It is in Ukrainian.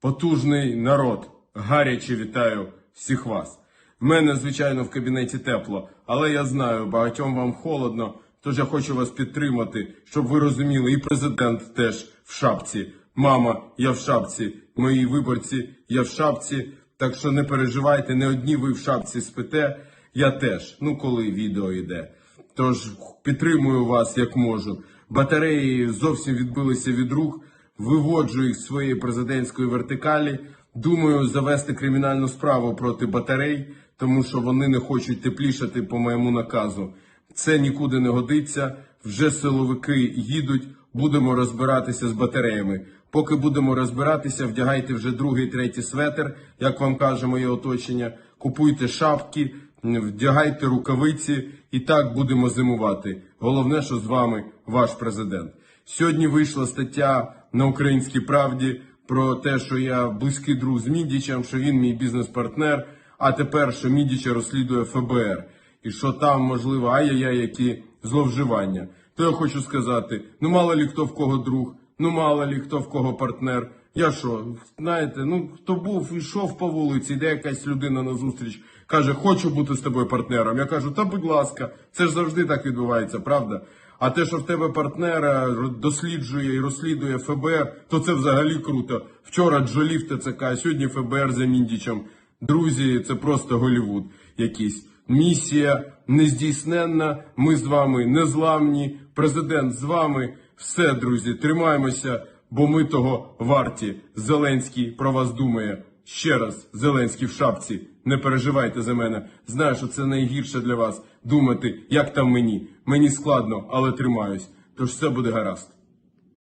Потужний народ, гаряче вітаю всіх вас. Мене, звичайно, в кабінеті тепло, але я знаю, багатьом вам холодно, тож я хочу вас підтримати, щоб ви розуміли, і президент теж в шапці. Мама, я в шапці, мої виборці, я в шапці. Так що не переживайте, не одні ви в шапці спите, я теж, ну коли відео йде. Тож підтримую вас як можу. Батареї зовсім відбилися від рук, виводжу їх з своєї президентської вертикалі. Думаю, завести кримінальну справу проти батарей, тому що вони не хочуть теплішати по моєму наказу. Це нікуди не годиться. Вже силовики їдуть. Будемо розбиратися з батареями. Поки будемо розбиратися, вдягайте вже другий, третій светр, як вам каже моє оточення. Купуйте шапки, вдягайте рукавиці, і так будемо зимувати. Головне, що з вами ваш президент. Сьогодні вийшла стаття на Українській правді про те, що я близький друг з Мідічем, що він мій бізнес-партнер. А тепер, що Мідіча розслідує ФБР, і що там можливо ай-яй-яй, які зловживання. То я хочу сказати: ну мало лі хто в кого друг, ну мало лі хто в кого партнер. Я що, знаєте, ну хто був, йшов по вулиці, йде якась людина на зустріч, каже, хочу бути з тобою партнером. Я кажу, та будь ласка, це ж завжди так відбувається, правда? А те, що в тебе партнера досліджує і розслідує ФБР, то це взагалі круто. Вчора Джолі в ТЦК, а сьогодні ФБР за Міндічем. Друзі, це просто Голівуд якийсь. Місія нездійсненна. Ми з вами незламні. Президент з вами. Все, друзі, тримаємося, бо ми того варті. Зеленський про вас думає. Ще раз, Зеленський в шапці. Не переживайте за мене. Знаю, що це найгірше для вас думати, як там мені. Мені складно, але тримаюсь. Тож все буде гаразд.